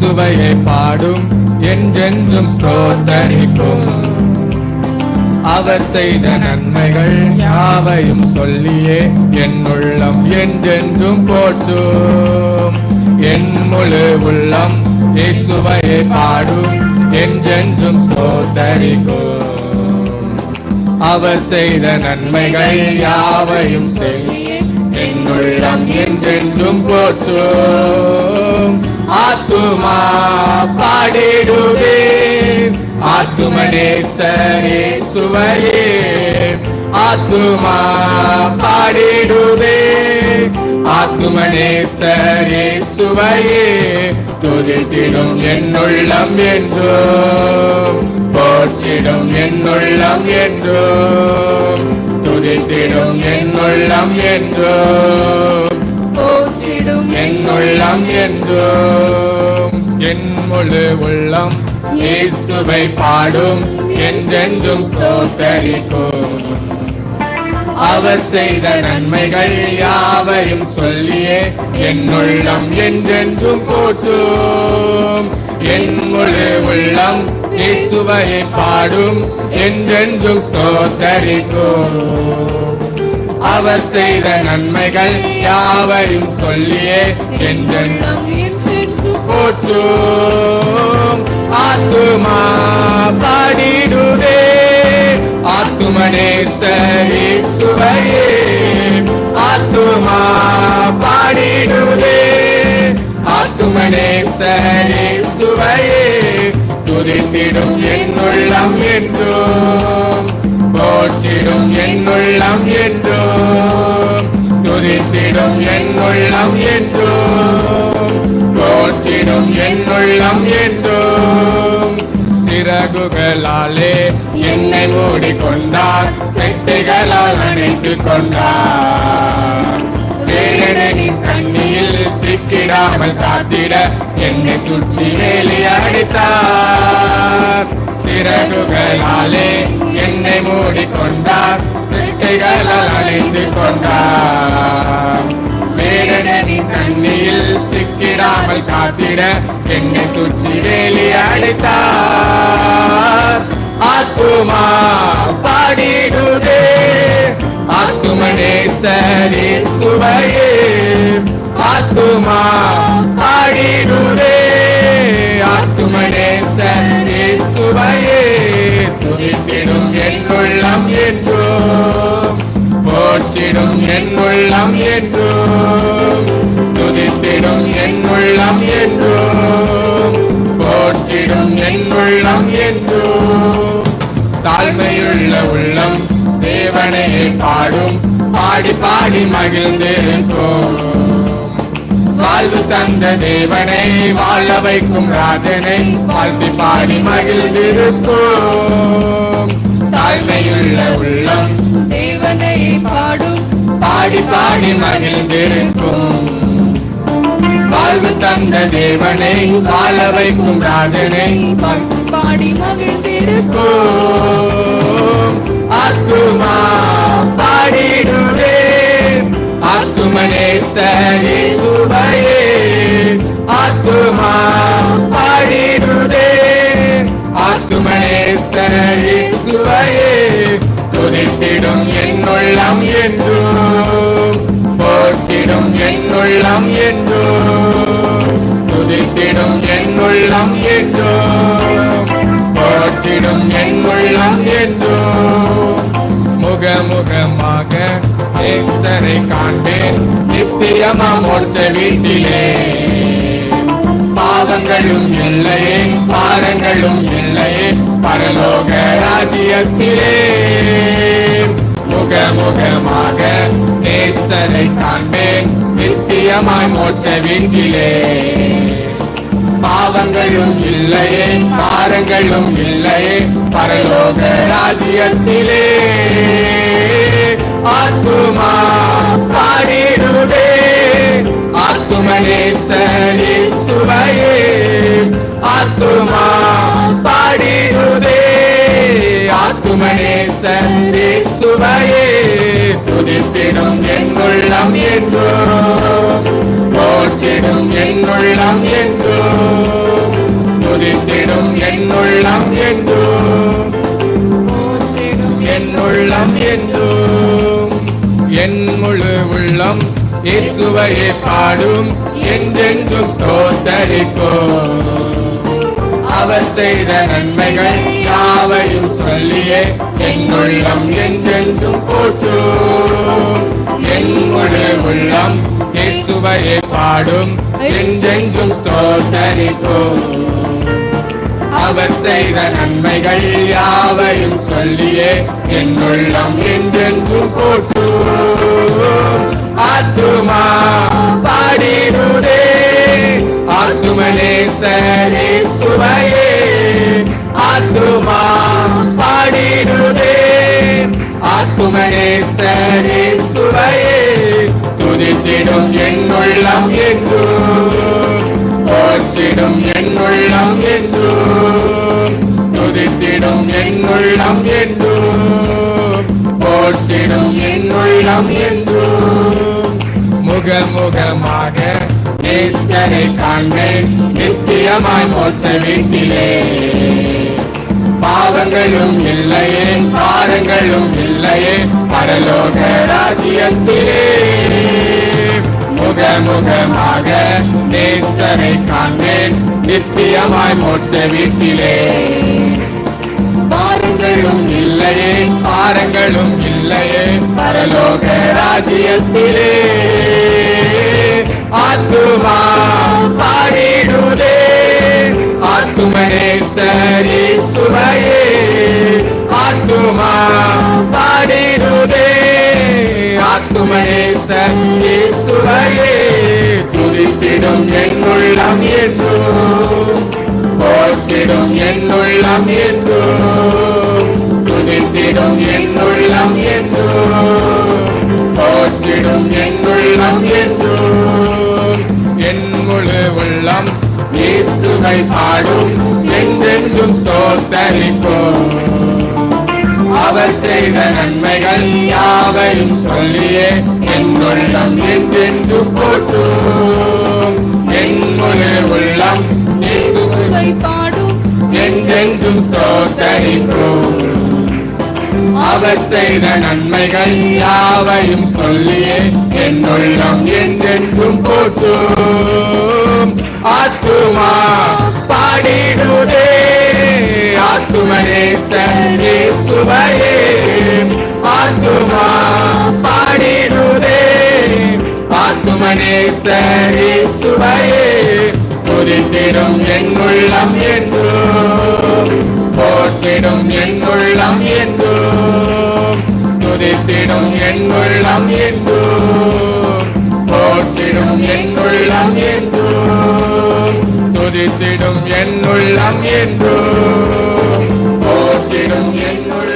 இயேசுவையை பாடும் என்றென்றும் ஸ்தோத்தரிக்கும். அவர் செய்த நன்மைகள் யாவையும் சொல்லியே என் உள்ளம் என்றென்றும் போற்றும். என் முழு உள்ளம் இயேசுவையை பாடும் என்றென்றும் ஸ்தோத்தரிக்கும். அவர் செய்த நன்மைகள் யாவையும் சொல்லி என் என்றென்றும் போற்றும். ஆத்துமா பாடிடுவே. ஆத்துமனேசரே சுவையே ஆத்துமா பாடிடுவே. ஆத்துமனேசரே சுவையே துதித்திடும் என்னுள்ளம் என்றும் போற்றிடும் என்னுள்ளம் என்றும் துதித்திடும் என்னுள்ளம் என்றும் போற்றிடும் என்னுள்ளம் என்றும். என் முழு உள்ளம் இயேசுவை பாடும் என்றென்றும் ஸ்தோத்தரிக்கும். அவர் செய்த நன்மைகள் யாவையும் சொல்லியே என் உள்ளம் என்றென்றும் போற்றும். என் முழு உள்ளம் இயேசுவை பாடும் என்றென்றும் ஸ்தோத்தரிக்கும். அவர் செய்த நன்மைகள் யாவையும் சொல்லியே என்றென்றும் நம் போற்றும். ஆத்துமா பாடிடுதே. ஆத்துமனேசரி சுவையே ஆத்துமா பாடிடுதே. ஆத்துமனேசரி சுவையே துதித்திடும் என்னுள்ளம் என்றும். போற்றிடும் என் உள்ளம் என்றும் துதித்திடும் என் உள்ளம் என்றும் போற்றிடும் என் உள்ளம் என்றும் சிறகுகளாலே என்னை மூடிக்கொண்டார் செட்டைகளால் அணைத்து கொண்டார். வேலனின் கண்ணியில் சிக்கிடாமல் காத்திட என்னை சுற்றி வேலி அடித்தார் சிறகுகளாலே என்னை மூடிக்கொண்டார் சிட்டைகளால் அணைத்து கொண்டார் வேலனின் தண்ணியில் சிக்கிடாமல் காத்திட என்னை சுற்றி வேலி அழைத்தார். ஆத்துமா பாடிடுதே. ஆத்துமனேசரி சுவையே. ஆத்துமா பாடிடுதே. ஆத்துமனேசரி கிருபையே துதித்திடும் என் உள்ளம் என்றும் போற்றிடும் என் உள்ளம் என்றும் துதித்திடும் என் உள்ளம் என்றும் போற்றிடும் என் உள்ளம் என்றும். தாழ்மையுள்ள உள்ளம் தேவனை பாடும் பாடி பாடி மகிழ்ந்திருக்கும் வாழ்வு தந்த தேவனை வாழ வைக்கும் ராஜனை வாழ்த்தி பாடி மகிழ்ந்திருக்கும் தாழ்மையுள்ள உள்ளம் தேவனை பாடும். பாடி பாடி மகிழ்ந்திருக்கும் வாழ்வு தந்த தேவனை வாழ வைக்கும் ராஜனை பாடி மகிழ்ந்திருக்கும் ஆத்துமா பாடிடுவே. ஆத்துமனேசரி சுவையே ஆத்துமா பாடிடுதே. ஆத்துமனேசரி சுவையே துதித்திடும் என்னுள்ளம் என்றும் போர்ச்சிடும் என்னுள்ளம் என்றும் துதித்திடும் என்னுள்ளம் என்றும் போர்ச்சிடும் என்னுள்ளம் என்றும் முகமுகமாக நேசரை காண்பேன் நித்தியமா மோட்ச வீட்டிலே. பாவங்களும் இல்லையே பாரங்களும் இல்லையே பரலோக ராஜ்யத்திலே. முகமுகமாக நேசரை காண்பேன் நித்தியமாய் மோட்ச வீட்டிலே. பாவங்களும் இல்லையே பாரங்களும் இல்லையே பரலோக ராஜ்யத்திலே. ஆத்துமா பாடிடுதே. ஆத்துமனேசரி சுவையே. ஆத்துமா பாடிடுதே. ஆத்துமனேசரி சுவையே. துதித்திடும் என்னுள்ளம் என்றும் போற்றிடும் என்னுள்ளம் என்றோ. துதித்திடும் என் உள்ளம் என்றும் என் உள்ளம் என் முழு உள்ளம் இயேசுவையே பாடும். என்றென்றும் சோத்தரிக்கும் அவர் செய்த நன்மைகள் யாவையும் சொல்லியே என் உள்ளம் என்றென்றும் போச்சு என் முழு உள்ளம் இயேசுவையே பாடும். என்றென்றும் சோத்தரிக்கும் அவர் செய்த நன்மைகள் யாவையும் சொல்லியே என் உள்ளம் என்றென்றும் போற்றும். ஆத்துமனே சரி சுவையே. ஆத்துமா பாடிடுதே. ஆத்துமனே சரி சுவையே. துதித்திடும் என்னுள்ளம் என்று. என்றும் போற்றிடும் என் உள்ளம் துதித்திடும் என்னுள்ளம் என்று. என்றும் போற்றிடும் என் உள்ளம் முகமுகமாக நேசரை காண்பேன். நித்தியமாய் மோட்ச வீட்டிலே பாவங்களும் இல்லையே பாரங்களும் இல்லையே பரலோக ராஜ்யத்திலே. முகமுகமாக நேசரை காண்பேன். நித்தியமாய் மோட்ச வீட்டிலே. பாரங்களும் இல்லையே பாரங்களும் இல்லையே பரலோக ராஜ்யத்திலே. ஆத்துமா பாடிடுதே. ஆத்துமனே சரி சுவையே. ஆத்துமா பாடிடுதே. ஆத்துமனே சரி சுவையே. துதித்திடும் என்னுள்ளம் என்று. என்றும் போற்றிடும் என் உள்ளம் துதித்திடும் என்னுள்ளம் என்று. என்றும் போற்றிடும் என் உள்ளம் என் முழு உள்ளம். இயேசுவை பாடும். என்றென்றும் ஸ்தோத்தரிப்போம் அவர் செய்த நன்மைகள் யாவையும் சொல்லியே. என் உள்ளம் என்றென்று போற்றும். என் முழு உள்ளம். இயேசுவை பாடும். என்றென்றும் ஸ்தோத்தரிப்போம். அவர் செய்த நன்மைகள் யாவையும் சொல்லியே. என் உள்ளம் என்றென்றும் போற்றும். ஆத்துமா பாடிடுதே. ஆத்துமனே சரி சுவையே. ஆத்துமா பாடிடுதே. ஆத்துமனே சரி சுவையே. போரிட்டிடும் எங்குள்ளம் என்று போற்றிடும் எங்குள்ளம் என்று துதித்திடும் எங்குள்ளம் என்று போற்றிடும் எங்குள்ளம் என்று துதித்திடும் என்னுள்ளம் என்று போற்றிடும் என்னுள்ளம்